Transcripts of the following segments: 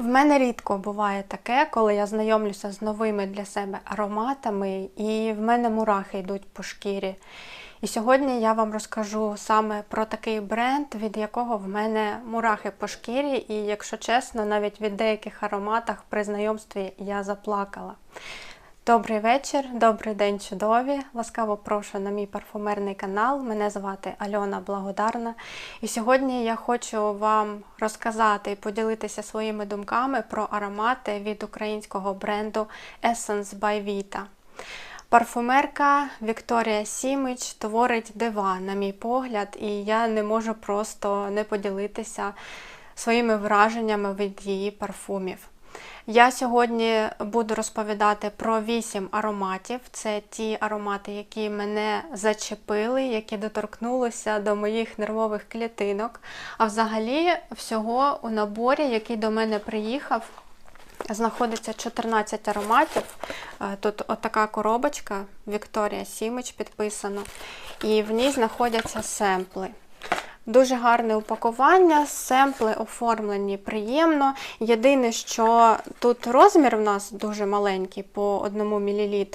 В мене рідко буває таке, коли я знайомлюся з новими для себе ароматами, і в мене мурахи йдуть по шкірі. І сьогодні я вам розкажу саме про такий бренд, від якого в мене мурахи по шкірі, і, якщо чесно, навіть від деяких ароматах при знайомстві я заплакала. Добрий вечір, добрий день, чудові! Ласкаво прошу на мій парфумерний канал. Мене звати Альона Благодарна. І сьогодні я хочу вам розказати і поділитися своїми думками про аромати від українського бренду Essence by Vita. Парфумерка Вікторія Сімич творить дива, на мій погляд, і я не можу просто не поділитися своїми враженнями від її парфумів. Я сьогодні буду розповідати про вісім ароматів. Це ті аромати, які мене зачепили, які доторкнулися до моїх нервових клітинок. А взагалі, всього у наборі, який до мене приїхав, знаходиться 14 ароматів. Е, Тут отака коробочка Вікторія Сімич підписано, і в ній знаходяться семпли. Дуже гарне упакування, семпли оформлені приємно. Єдине, що тут розмір в нас дуже маленький по 1 мл,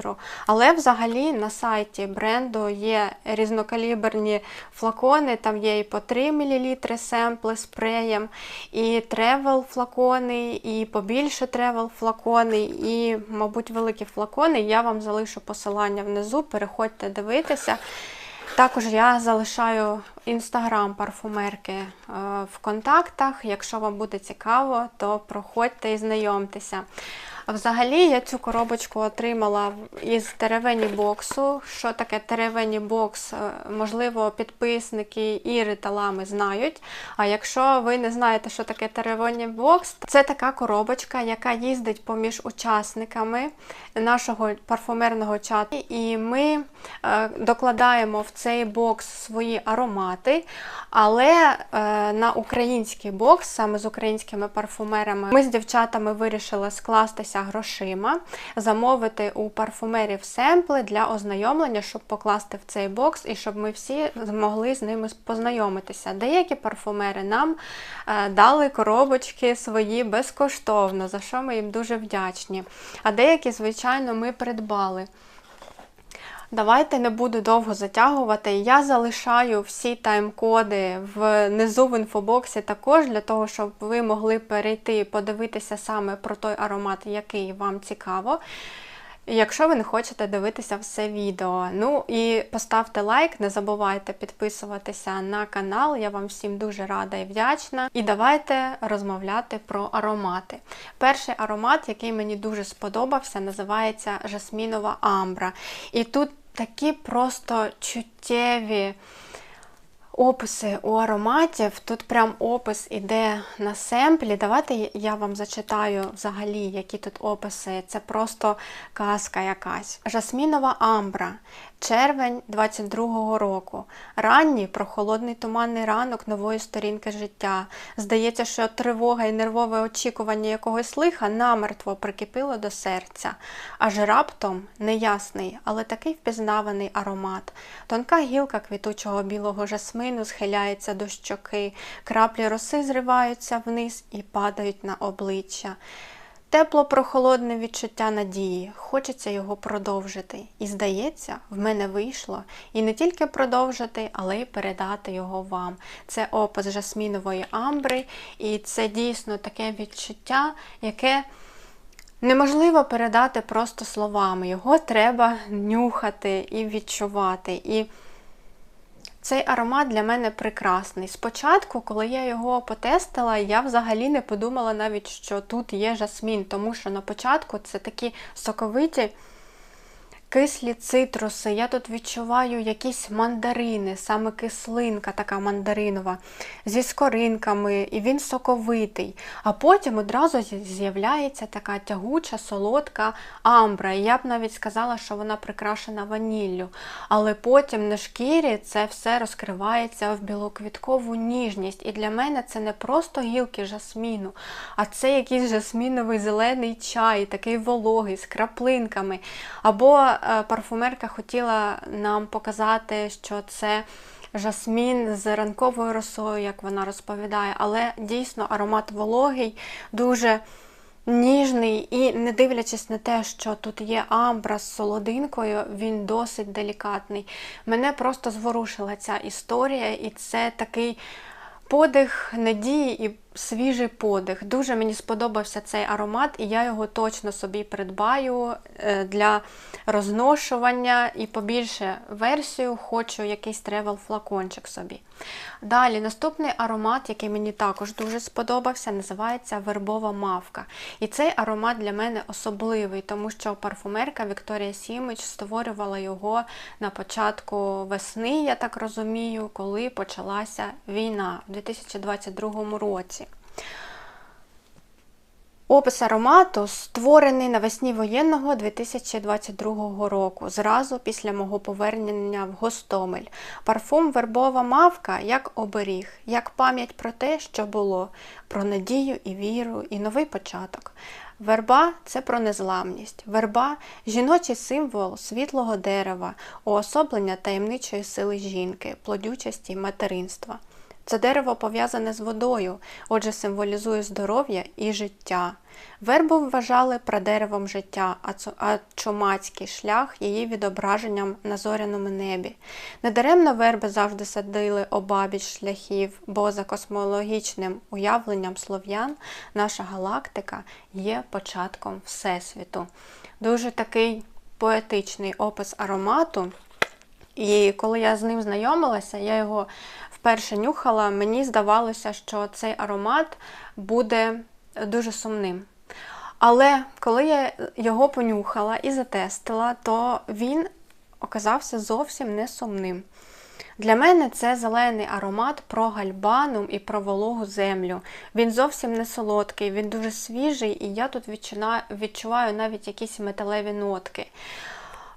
але взагалі на сайті бренду є різнокаліберні флакони, там є і по 3 мл семпли спреєм, і тревел флакони, і побільше тревел флакони, і, мабуть, великі флакони. Я вам залишу посилання внизу, переходьте дивитися. Також я залишаю інстаграм парфумерки е, в контактах. Якщо вам буде цікаво, то проходьте і знайомтеся. Взагалі, я цю коробочку отримала із теревені боксу. Що таке теревені бокс? Е, можливо, підписники Іри та Лами знають. А якщо ви не знаєте, що таке теревені бокс, це така коробочка, яка їздить поміж учасниками нашого парфумерного чату. І ми е, докладаємо в цей бокс свої аромати. Але е, на український бокс, саме з українськими парфумерами, ми з дівчатами вирішили скластися грошима, замовити у парфумерів семпли для ознайомлення, щоб покласти в цей бокс і щоб ми всі змогли з ними познайомитися. Деякі парфумери нам е, дали коробочки свої безкоштовно, за що ми їм дуже вдячні. А деякі, звичайно, ми придбали. Давайте не буду довго затягувати. Я залишаю всі тайм-коди внизу в інфобоксі також, для того, щоб ви могли перейти і подивитися саме про той аромат, який вам цікаво. Якщо ви не хочете дивитися все відео. Ну і поставте лайк, не забувайте підписуватися на канал, я вам всім дуже рада і вдячна. І давайте розмовляти про аромати. Перший аромат, який мені дуже сподобався, називається Жасмінова Амбра. І тут такі просто чуттєві описи у ароматів. Тут прям опис іде на семплі. Давайте я вам зачитаю взагалі, які тут описи. Це просто казка якась. Жасмінова амбра. Червень 22-го року. Ранній прохолодний туманний ранок нової сторінки життя. Здається, що тривога і нервове очікування якогось лиха намертво прикипіло до серця. Аж раптом неясний, але такий впізнаваний аромат. Тонка гілка квітучого білого жасмину схиляється до щоки, краплі роси зриваються вниз і падають на обличчя. Тепло прохолодне відчуття надії, хочеться його продовжити. І здається, в мене вийшло і не тільки продовжити, але й передати його вам. Це опис жасмінової амбри, і це дійсно таке відчуття, яке неможливо передати просто словами. Його треба нюхати і відчувати. І цей аромат для мене прекрасний. Спочатку, коли я його потестила, я взагалі не подумала навіть, що тут є жасмін, тому що на початку це такі соковиті кислі цитруси. Я тут відчуваю якісь мандарини, саме кислинка така мандаринова, зі скоринками, і він соковитий. А потім одразу з'являється така тягуча, солодка амбра. І я б навіть сказала, що вона прикрашена ваніллю. Але потім на шкірі це все розкривається в білоквіткову ніжність. І для мене це не просто гілки жасміну, а це якийсь жасміновий зелений чай, такий вологий, з краплинками. Або парфумерка хотіла нам показати, що це жасмін з ранковою росою, як вона розповідає, але дійсно аромат вологий, дуже ніжний і не дивлячись на те, що тут є амбра з солодинкою, він досить делікатний. Мене просто зворушила ця історія, і це такий подих надії і свіжий подих. Дуже мені сподобався цей аромат, і я його точно собі придбаю е, для розношування і побільше версію хочу якийсь тревел флакончик собі. Далі, наступний аромат, який мені також дуже сподобався, називається вербова мавка. І цей аромат для мене особливий, тому що парфумерка Вікторія Сімич створювала його на початку весни, я так розумію, коли почалася війна у 2022 році. Опис аромату створений навесні воєнного 2022 року, зразу після мого повернення в Гостомель. Парфум вербова мавка як оберіг, як пам'ять про те, що було, про надію і віру, і новий початок. Верба це про незламність. Верба жіночий символ світлого дерева, уособлення таємничої сили жінки, плодючості материнства. Це дерево пов'язане з водою, отже, символізує здоров'я і життя. Вербу вважали прадеревом життя, а чумацький шлях її відображенням на зоряному небі. Недаремно верби завжди садили обабіч шляхів, бо за космологічним уявленням слов'ян наша галактика є початком Всесвіту. Дуже такий поетичний опис аромату. І коли я з ним знайомилася, я його вперше нюхала, мені здавалося, що цей аромат буде дуже сумним. Але коли я його понюхала і затестила, то він оказався зовсім не сумним. Для мене це зелений аромат про гальбанум і про вологу землю. Він зовсім не солодкий, він дуже свіжий, і я тут відчуваю навіть якісь металеві нотки.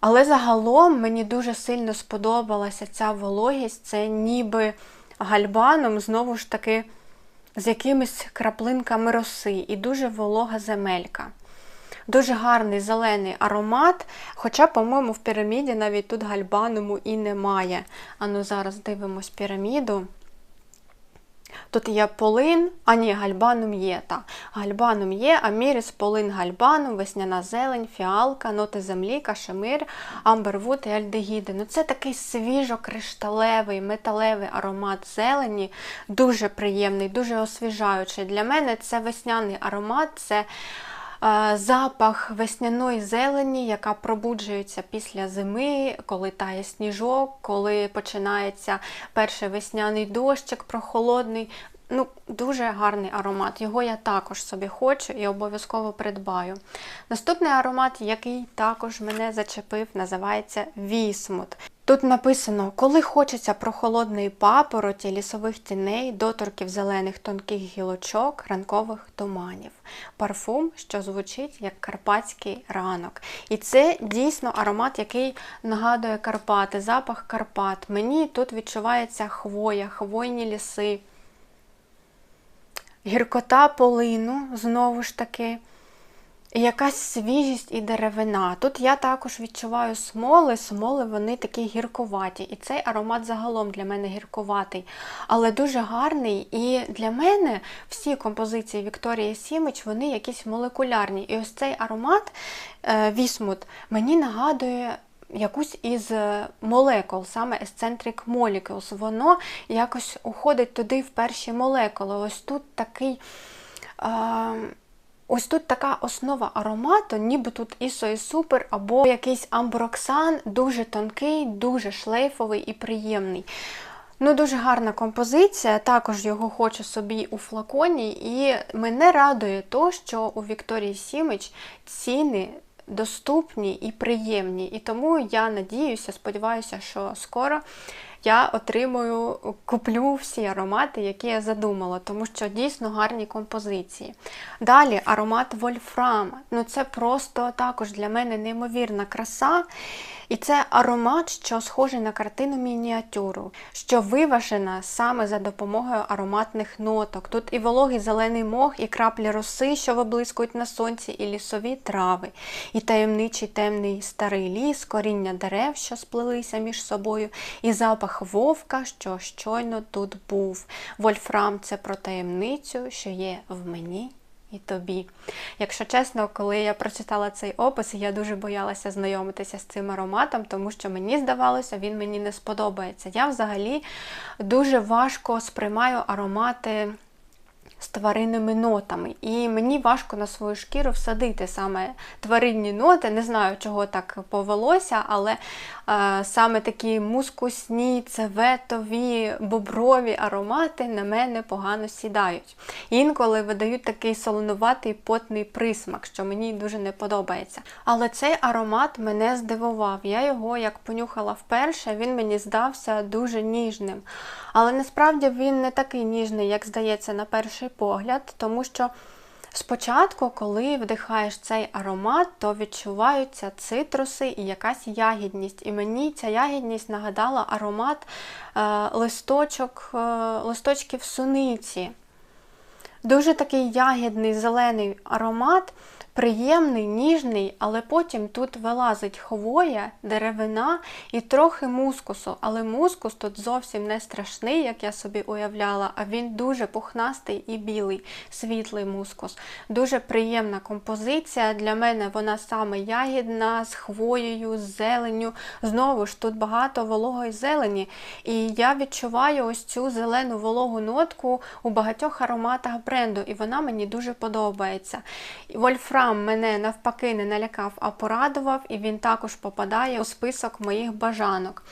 Але загалом мені дуже сильно сподобалася ця вологість, це ніби гальбаном, знову ж таки, з якимись краплинками роси і дуже волога земелька. Дуже гарний зелений аромат, хоча, по-моєму, в піраміді навіть тут гальбаному і немає. Ану, зараз дивимось піраміду. Тут є полин, а ні, гальбанум є. та. Гальбанум є, аміріс, полин, гальбанум, весняна зелень, фіалка, ноти землі, кашемир, амбервуд і альдегіди. Ну Це такий свіжо-кришталевий, металевий аромат зелені, дуже приємний, дуже освіжаючий. Для мене це весняний аромат. це Запах весняної зелені, яка пробуджується після зими, коли тає сніжок, коли починається перший весняний дощик прохолодний. Ну, Дуже гарний аромат. Його я також собі хочу і обов'язково придбаю. Наступний аромат, який також мене зачепив, називається Вісмут. Тут написано, коли хочеться прохолодної папороті, лісових тіней, доторків зелених тонких гілочок, ранкових туманів. Парфум, що звучить як карпатський ранок. І це дійсно аромат, який нагадує Карпати, запах Карпат. Мені тут відчувається хвоя, хвойні ліси, гіркота полину, знову ж таки якась свіжість і деревина. Тут я також відчуваю смоли, смоли вони такі гіркуваті. І цей аромат загалом для мене гіркуватий, але дуже гарний. І для мене всі композиції Вікторії Сімич, вони якісь молекулярні. І ось цей аромат е, Вісмут мені нагадує. Якусь із е, молекул, саме Eccentric Molecules, воно якось уходить туди в перші молекули. Ось тут такий. Е Ось тут така основа аромату, ніби тут ісо і супер, або якийсь амброксан, дуже тонкий, дуже шлейфовий і приємний. Ну, Дуже гарна композиція, також його хочу собі у флаконі, і мене радує то, що у Вікторії Сімич ціни доступні і приємні. І тому я надіюся, сподіваюся, що скоро я отримую, куплю всі аромати, які я задумала, тому що дійсно гарні композиції. Далі аромат Вольфрам. Ну Це просто також для мене неймовірна краса. І це аромат, що схожий на картину мініатюру, що виважена саме за допомогою ароматних ноток. Тут і вологий зелений мох, і краплі роси, що виблискують на сонці, і лісові трави, і таємничий темний старий ліс, коріння дерев, що сплелися між собою, і запах вовка, що щойно тут був. Вольфрам це про таємницю, що є в мені і тобі. Якщо чесно, коли я прочитала цей опис, я дуже боялася знайомитися з цим ароматом, тому що мені здавалося, він мені не сподобається. Я взагалі дуже важко сприймаю аромати з тваринними нотами. І мені важко на свою шкіру всадити саме тваринні ноти. Не знаю, чого так повелося, але саме такі мускусні, цеветові, боброві аромати на мене погано сідають. Інколи видають такий солонуватий потний присмак, що мені дуже не подобається. Але цей аромат мене здивував. Я його, як понюхала вперше, він мені здався дуже ніжним. Але насправді він не такий ніжний, як здається, на перший погляд, тому що спочатку, коли вдихаєш цей аромат, то відчуваються цитруси і якась ягідність. І мені ця ягідність нагадала аромат е, листочок, е, листочків суниці. Дуже такий ягідний зелений аромат приємний, ніжний, але потім тут вилазить хвоя, деревина і трохи мускусу. Але мускус тут зовсім не страшний, як я собі уявляла, а він дуже пухнастий і білий, світлий мускус. Дуже приємна композиція. Для мене вона саме ягідна, з хвоєю, з зеленню. Знову ж, тут багато вологої зелені. І я відчуваю ось цю зелену вологу нотку у багатьох ароматах бренду, і вона мені дуже подобається. Вольфрам сам мене навпаки не налякав, а порадував, і він також попадає у список моїх бажанок.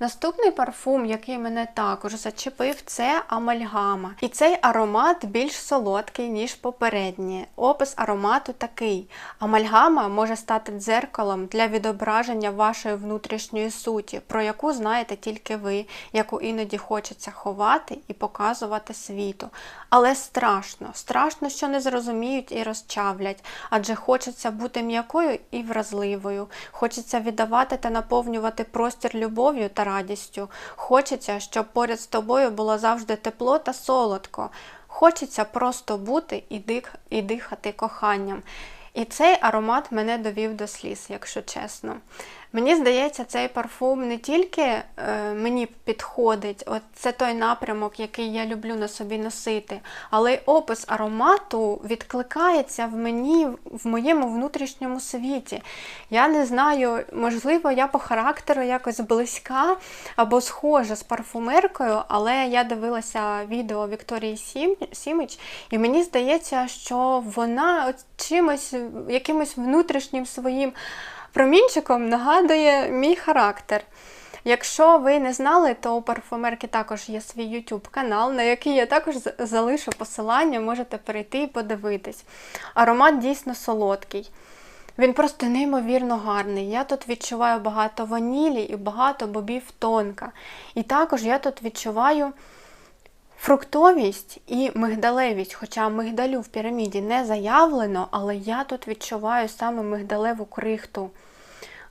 Наступний парфум, який мене також зачепив, це амальгама. І цей аромат більш солодкий, ніж попередній. Опис аромату такий: амальгама може стати дзеркалом для відображення вашої внутрішньої суті, про яку знаєте тільки ви, яку іноді хочеться ховати і показувати світу. Але страшно, страшно, що не зрозуміють і розчавлять, адже хочеться бути м'якою і вразливою, хочеться віддавати та наповнювати простір любов'ю та радістю. Хочеться, щоб поряд з тобою було завжди тепло та солодко. Хочеться просто бути і, дих, і дихати коханням. І цей аромат мене довів до сліз, якщо чесно. Мені здається, цей парфум не тільки е, мені підходить, от це той напрямок, який я люблю на собі носити, але й опис аромату відкликається в мені, в моєму внутрішньому світі. Я не знаю, можливо, я по характеру якось близька або схожа з парфумеркою, але я дивилася відео Вікторії Сіміч, і мені здається, що вона чимось, якимось внутрішнім своїм промінчиком нагадує мій характер. Якщо ви не знали, то у парфумерки також є свій YouTube канал, на який я також залишу посилання, можете перейти і подивитись. Аромат дійсно солодкий. Він просто неймовірно гарний. Я тут відчуваю багато ванілі і багато бобів тонка. І також я тут відчуваю фруктовість і мигдалевість, хоча мигдалю в піраміді не заявлено, але я тут відчуваю саме мигдалеву крихту.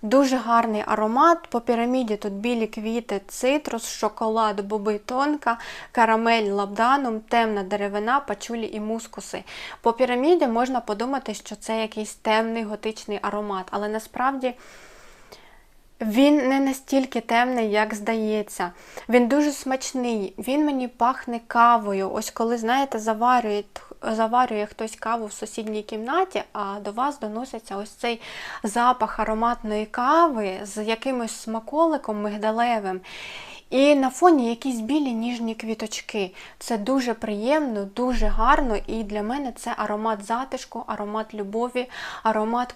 Дуже гарний аромат. По піраміді тут білі квіти, цитрус, шоколад, боби тонка, карамель лабданум, темна деревина, пачулі і мускуси. По піраміді можна подумати, що це якийсь темний готичний аромат, але насправді. Він не настільки темний, як здається. Він дуже смачний, він мені пахне кавою. Ось коли, знаєте, заварює заварює хтось каву в сусідній кімнаті, а до вас доноситься ось цей запах ароматної кави з якимось смаколиком мигдалевим. І на фоні якісь білі ніжні квіточки. Це дуже приємно, дуже гарно, і для мене це аромат затишку, аромат любові, аромат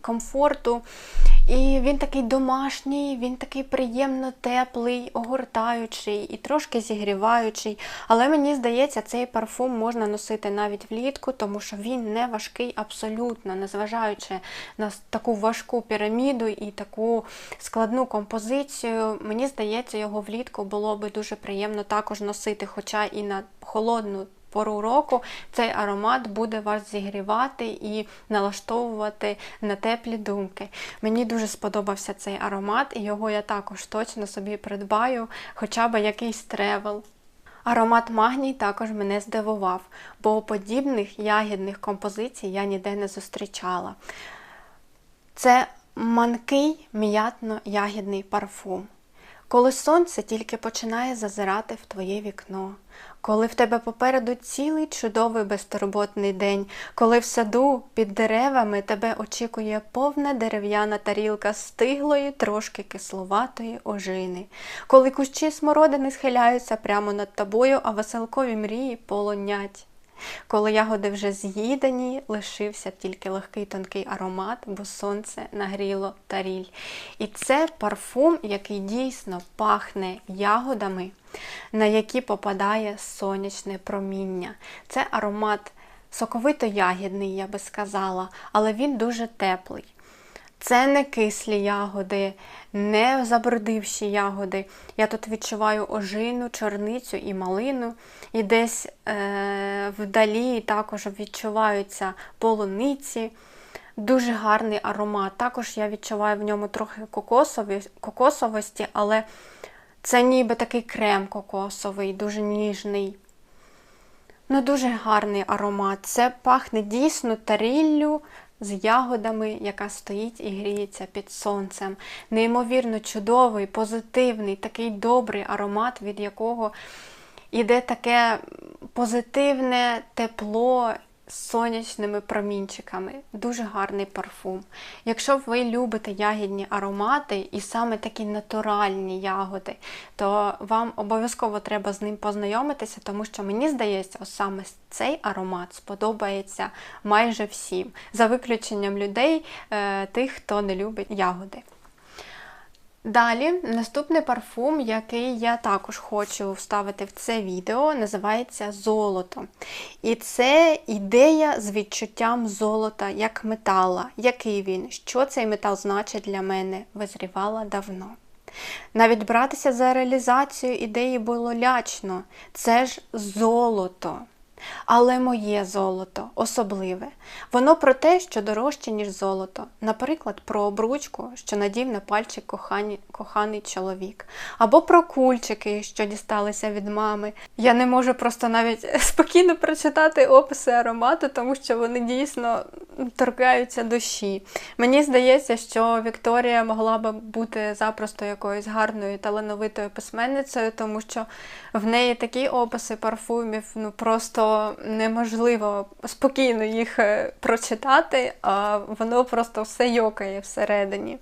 комфорту. І він такий домашній, він такий приємно теплий, огортаючий і трошки зігріваючий. Але мені здається, цей парфум можна носити навіть влітку, тому що він не важкий абсолютно, незважаючи на таку важку піраміду і таку складну композицію. Мені здається, його влітку було би дуже приємно також носити, хоча і на холодну пору року цей аромат буде вас зігрівати і налаштовувати на теплі думки. Мені дуже сподобався цей аромат, і його я також точно собі придбаю, хоча б якийсь тревел. Аромат магній також мене здивував, бо подібних ягідних композицій я ніде не зустрічала. Це манкий м'ятно-ягідний парфум. Коли сонце тільки починає зазирати в твоє вікно, коли в тебе попереду цілий чудовий безтурботний день, коли в саду під деревами тебе очікує повна дерев'яна тарілка стиглої, трошки кисловатої ожини, коли кущі смородини схиляються прямо над тобою, а веселкові мрії полонять. Коли ягоди вже з'їдені, лишився тільки легкий тонкий аромат, бо сонце нагріло таріль. І це парфум, який дійсно пахне ягодами, на які попадає сонячне проміння. Це аромат соковито-ягідний, я би сказала, але він дуже теплий. Це не кислі ягоди, не забродивші ягоди. Я тут відчуваю ожину, чорницю і малину. І десь е- вдалі також відчуваються полуниці. Дуже гарний аромат. Також я відчуваю в ньому трохи кокосові, кокосовості, але це ніби такий крем кокосовий, дуже ніжний. Ну, Дуже гарний аромат. Це пахне дійсно таріллю з ягодами, яка стоїть і гріється під сонцем. Неймовірно чудовий, позитивний, такий добрий аромат, від якого йде таке позитивне тепло сонячними промінчиками. Дуже гарний парфум. Якщо ви любите ягідні аромати і саме такі натуральні ягоди, то вам обов'язково треба з ним познайомитися, тому що мені здається, ось саме цей аромат сподобається майже всім, за виключенням людей, е, тих, хто не любить ягоди. Далі, наступний парфум, який я також хочу вставити в це відео, називається Золото. І це ідея з відчуттям золота як метала. Який він? Що цей метал значить для мене? Визрівала давно. Навіть братися за реалізацію ідеї було лячно. Це ж золото. Але моє золото особливе. Воно про те, що дорожче, ніж золото. Наприклад, про обручку, що надів на пальчик кохані, коханий чоловік. Або про кульчики, що дісталися від мами. Я не можу просто навіть спокійно прочитати описи аромату, тому що вони дійсно торкаються душі. Мені здається, що Вікторія могла би бути запросто якоюсь гарною талановитою письменницею, тому що в неї такі описи парфумів, ну просто неможливо спокійно їх е, прочитати, а воно просто все йокає всередині.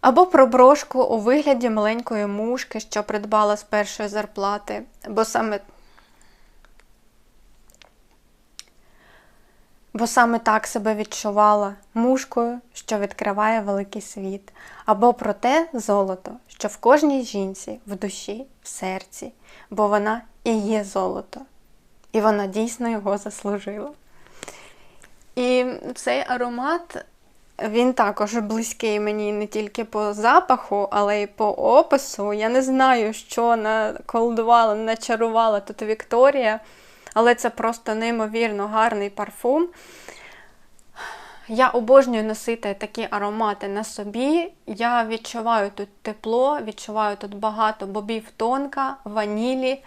Або про брошку у вигляді маленької мушки, що придбала з першої зарплати, бо саме бо саме так себе відчувала мушкою, що відкриває великий світ, або про те золото, що в кожній жінці, в душі, в серці, бо вона і є золото. І вона дійсно його заслужила. І цей аромат, він також близький мені не тільки по запаху, але й по опису. Я не знаю, що наколдувала, начарувала тут Вікторія, але це просто неймовірно гарний парфум. Я обожнюю носити такі аромати на собі. Я відчуваю тут тепло, відчуваю тут багато бобів тонка, ванілі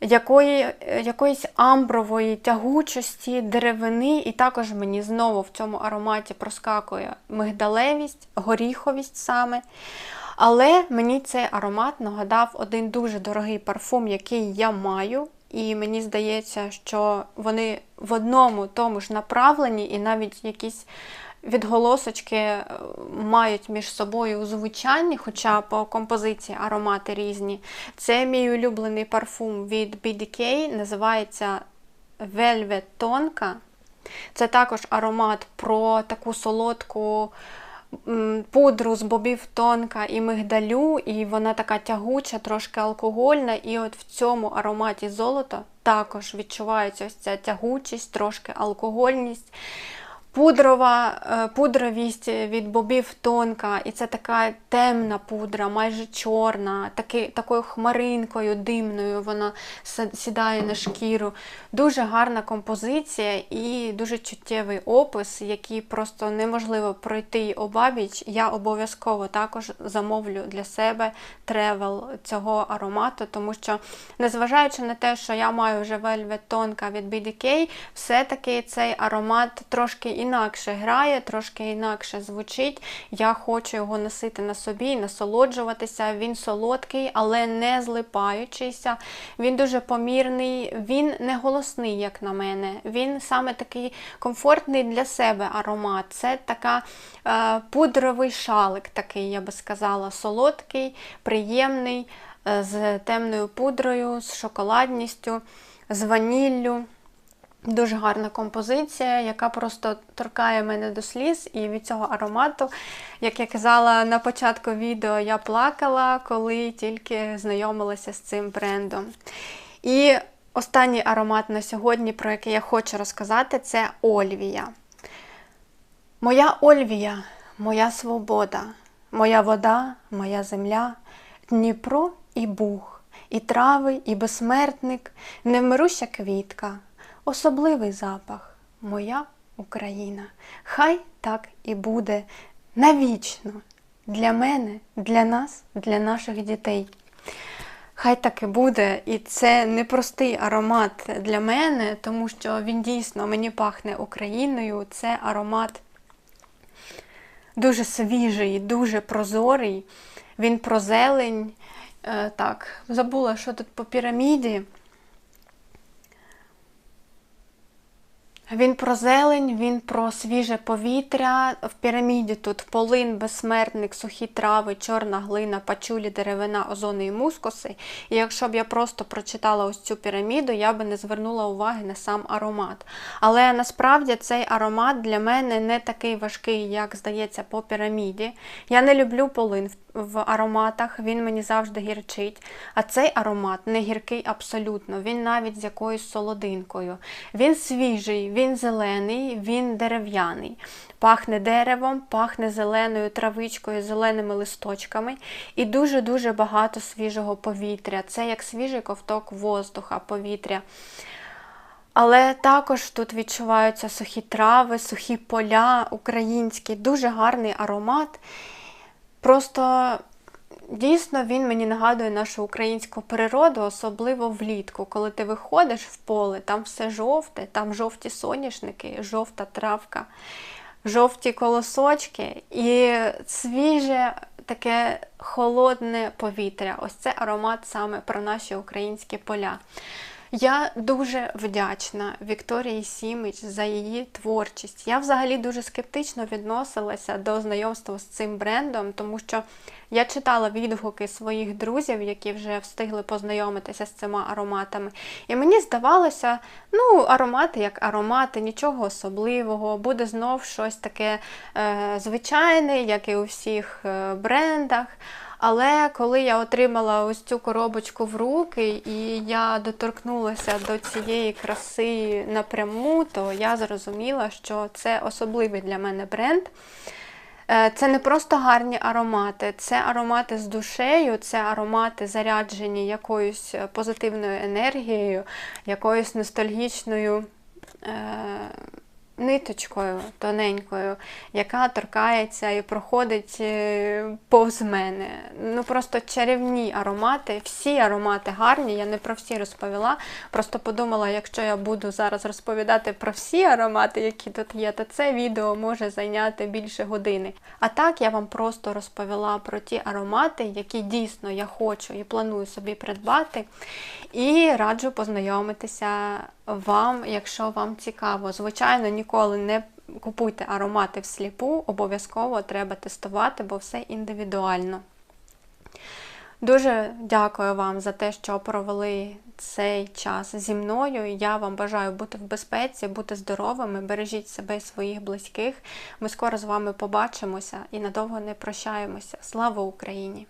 якої, якоїсь амбрової тягучості, деревини, і також мені знову в цьому ароматі проскакує мигдалевість, горіховість саме. Але мені цей аромат нагадав один дуже дорогий парфум, який я маю. І мені здається, що вони в одному тому ж направленні, і навіть якісь відголосочки е, мають між собою у звучанні, хоча по композиції аромати різні. Це мій улюблений парфум від BDK, називається Velvet Tonka. Це також аромат про таку солодку пудру з бобів тонка і мигдалю, і вона така тягуча, трошки алкогольна. І от в цьому ароматі золота також відчувається ось ця тягучість, трошки алкогольність. Пудрова, е, пудровість від бобів тонка, і це така темна пудра, майже чорна, таки, такою хмаринкою димною вона сідає на шкіру. Дуже гарна композиція і дуже чуттєвий опис, який просто неможливо пройти обабіч. Я обов'язково також замовлю для себе тревел цього аромату, тому що, незважаючи на те, що я маю вже Velvet Tonka від BDK, все-таки цей аромат трошки інакше грає, трошки інакше звучить. Я хочу його носити на собі, насолоджуватися. Він солодкий, але не злипаючийся. Він дуже помірний, він не голосний, як на мене. Він саме такий комфортний для себе аромат. Це така е, пудровий шалик, такий, я би сказала, солодкий, приємний, е, з темною пудрою, з шоколадністю, з ваніллю. Дуже гарна композиція, яка просто торкає мене до сліз. І від цього аромату, як я казала на початку відео, я плакала, коли тільки знайомилася з цим брендом. І останній аромат на сьогодні, про який я хочу розказати, це Ольвія. Моя Ольвія, моя свобода, моя вода, моя земля, Дніпро і Буг, і трави, і безсмертник, невмируща квітка, особливий запах, моя Україна. Хай так і буде навічно для мене, для нас, для наших дітей. Хай так і буде, і це непростий аромат для мене, тому що він дійсно мені пахне Україною. Це аромат дуже свіжий, дуже прозорий. Він про зелень. Е, так, забула, що тут по піраміді. Він про зелень, він про свіже повітря. В піраміді тут полин, безсмертник, сухі трави, чорна глина, пачулі, деревина, озони і мускуси. І якщо б я просто прочитала ось цю піраміду, я би не звернула уваги на сам аромат. Але насправді цей аромат для мене не такий важкий, як здається, по піраміді. Я не люблю полин в ароматах, він мені завжди гірчить. А цей аромат не гіркий абсолютно, він навіть з якоюсь солодинкою. Він свіжий, він зелений, він дерев'яний. Пахне деревом, пахне зеленою травичкою, зеленими листочками і дуже-дуже багато свіжого повітря. Це як свіжий ковток воздуха, повітря. Але також тут відчуваються сухі трави, сухі поля, українські, дуже гарний аромат. Просто дійсно він мені нагадує нашу українську природу, особливо влітку, коли ти виходиш в поле, там все жовте, там жовті соняшники, жовта травка, жовті колосочки і свіже таке холодне повітря. Ось це аромат саме про наші українські поля. Я дуже вдячна Вікторії Сімич за її творчість. Я взагалі дуже скептично відносилася до знайомства з цим брендом, тому що я читала відгуки своїх друзів, які вже встигли познайомитися з цими ароматами. І мені здавалося, ну, аромати як аромати, нічого особливого, буде знов щось таке е, звичайне, як і у всіх е, брендах. Але коли я отримала ось цю коробочку в руки, і я доторкнулася до цієї краси напряму, то я зрозуміла, що це особливий для мене бренд. Е, це не просто гарні аромати, це аромати з душею, це аромати заряджені якоюсь позитивною енергією, якоюсь ностальгічною. Е ниточкою тоненькою, яка торкається і проходить е, повз мене. Ну просто чарівні аромати, всі аромати гарні, я не про всі розповіла. Просто подумала, якщо я буду зараз розповідати про всі аромати, які тут є, то це відео може зайняти більше години. А так я вам просто розповіла про ті аромати, які дійсно я хочу і планую собі придбати. І раджу познайомитися вам, якщо вам цікаво. Звичайно, ніколи не купуйте аромати всліпу, обов'язково треба тестувати, бо все індивідуально. Дуже дякую вам за те, що провели цей час зі мною. Я вам бажаю бути в безпеці, бути здоровими, бережіть себе і своїх близьких. Ми скоро з вами побачимося і надовго не прощаємося. Слава Україні!